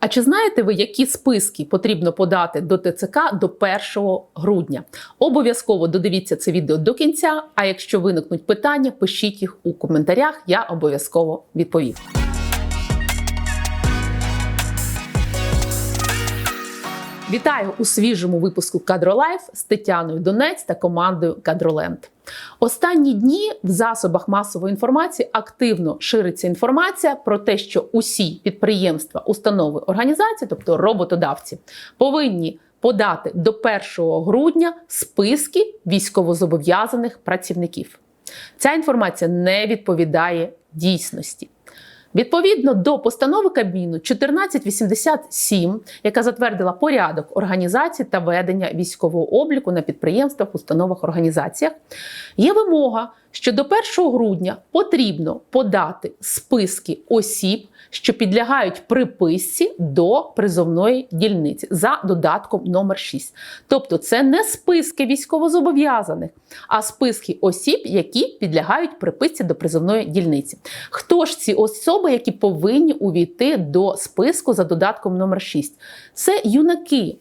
А чи знаєте ви, які списки потрібно подати до ТЦК до 1 грудня? Обов'язково додивіться це відео до кінця. А якщо виникнуть питання, пишіть їх у коментарях. Я обов'язково відповім. Вітаю у свіжому випуску Кадролайф з Тетяною Донець та командою Кадроленд. Останні дні в засобах масової інформації активно шириться інформація про те, що усі підприємства, установи, організації, тобто роботодавці, повинні подати до 1 грудня списки військовозобов'язаних працівників. Ця інформація не відповідає дійсності. Відповідно до постанови Кабміну 1487, яка затвердила порядок організації та ведення військового обліку на підприємствах, установах, організаціях, є вимога, що до 1 грудня потрібно подати списки осіб, що підлягають приписці до призовної дільниці за додатком номер 6. Тобто, це не списки військовозобов'язаних, а списки осіб, які підлягають приписці до призовної дільниці. Хто ж ці особи, які повинні увійти до списку за додатком номер 6? Це юнаки.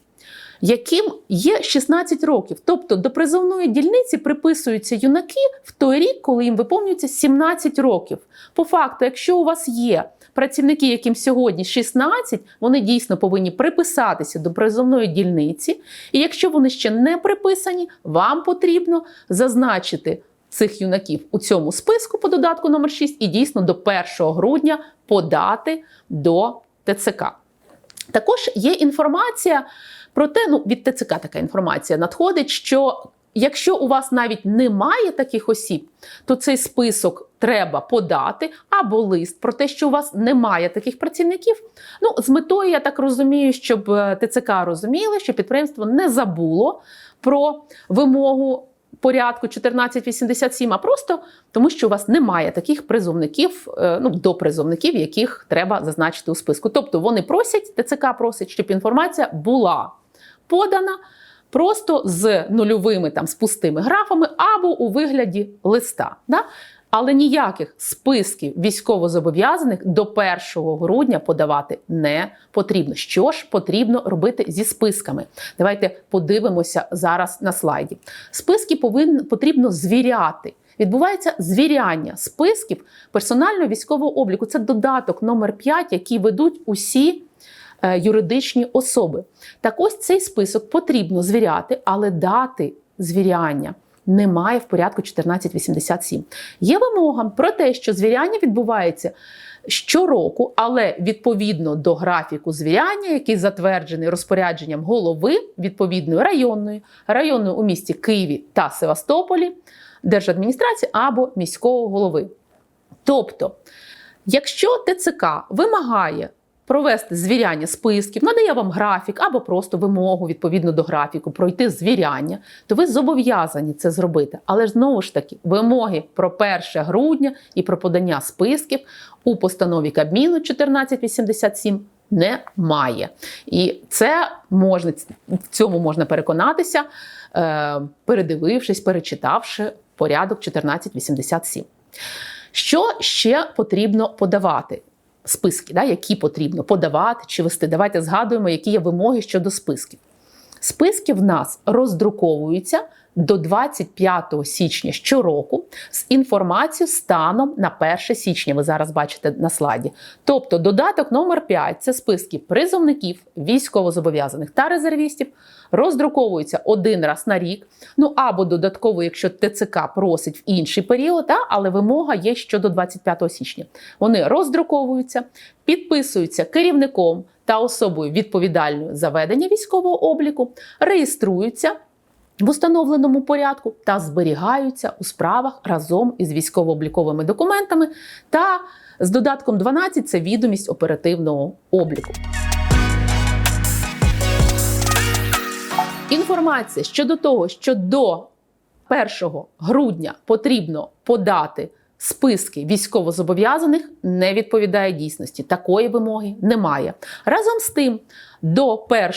Яким є 16 років, тобто до призовної дільниці приписуються юнаки в той рік, коли їм виповнюється 17 років. По факту, якщо у вас є працівники, яким сьогодні 16, вони дійсно повинні приписатися до призовної дільниці. І якщо вони ще не приписані, вам потрібно зазначити цих юнаків у цьому списку по додатку номер 6 і дійсно до 1 грудня подати до ТЦК. Також є інформація про те, ну від ТЦК така інформація надходить, що якщо у вас навіть немає таких осіб, то цей список треба подати або лист про те, що у вас немає таких працівників. Ну, з метою, я так розумію, щоб е, ТЦК розуміли, що підприємство не забуло про вимогу. Порядку 1487, а просто тому, що у вас немає таких призовників, е, ну до призовників, яких треба зазначити у списку. Тобто вони просять, ТЦК просить, щоб інформація була подана просто з нульовими там з пустими графами або у вигляді листа. Да? Але ніяких списків військовозобов'язаних до 1 грудня подавати не потрібно. Що ж потрібно робити зі списками? Давайте подивимося зараз на слайді. Списки повинні потрібно звіряти. Відбувається звіряння списків персонального військового обліку. Це додаток номер 5 який ведуть усі е, юридичні особи. Так ось цей список потрібно звіряти, але дати звіряння немає в порядку 1487. Є вимога про те, що звіряння відбувається щороку, але відповідно до графіку звіряння, який затверджений розпорядженням голови відповідної районної, районної у місті Києві та Севастополі, держадміністрації або міського голови. Тобто, якщо ТЦК вимагає провести звіряння списків, надає вам графік або просто вимогу відповідно до графіку пройти звіряння, то ви зобов'язані це зробити. Але ж знову ж таки, вимоги про 1 грудня і про подання списків у постанові Кабміну 1487 немає. І це можна в цьому можна переконатися, е, передивившись, перечитавши порядок 1487. Що ще потрібно подавати? Списки, да, які потрібно подавати чи вести. Давайте згадуємо, які є вимоги щодо списків. Списки в нас роздруковуються до 25 січня щороку з інформацією станом на 1 січня. Ви зараз бачите на слайді. Тобто додаток номер 5 це списки призовників, військовозобов'язаних та резервістів, роздруковуються один раз на рік. Ну або додатково, якщо ТЦК просить в інший період, та, але вимога є щодо 25 січня. Вони роздруковуються, підписуються керівником та особою відповідальною за ведення військового обліку, реєструються в установленому порядку та зберігаються у справах разом із військово-обліковими документами та з додатком 12 це відомість оперативного обліку. Інформація щодо того, що до 1 грудня потрібно подати списки військовозобов'язаних, не відповідає дійсності. Такої вимоги немає. Разом з тим, до 1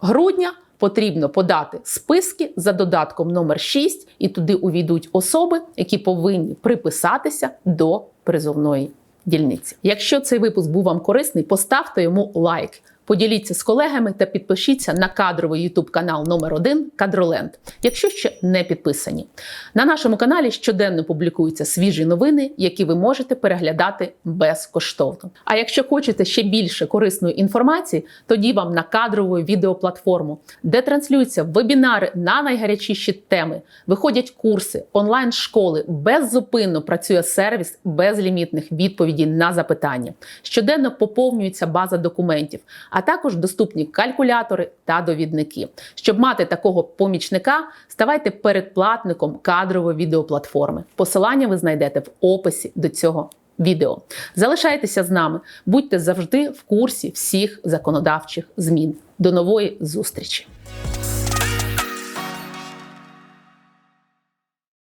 грудня потрібно подати списки за додатком номер 6 і туди увійдуть особи, які повинні приписатися до призовної дільниці. Якщо цей випуск був вам корисний, поставте йому лайк. Поділіться з колегами та підпишіться на кадровий YouTube канал номер 1 Кадроленд, якщо ще не підписані. На нашому каналі щоденно публікуються свіжі новини, які ви можете переглядати безкоштовно. А якщо хочете ще більше корисної інформації, тоді вам на кадрову відеоплатформу, де транслюються вебінари на найгарячіші теми, виходять курси, онлайн-школи, беззупинно працює сервіс безлімітних відповідей на запитання. Щоденно поповнюється база документів, а також доступні калькулятори та довідники. Щоб мати такого помічника, ставайте передплатником кадрової відеоплатформи. Посилання ви знайдете в описі до цього відео. Залишайтеся з нами, будьте завжди в курсі всіх законодавчих змін. До нової зустрічі!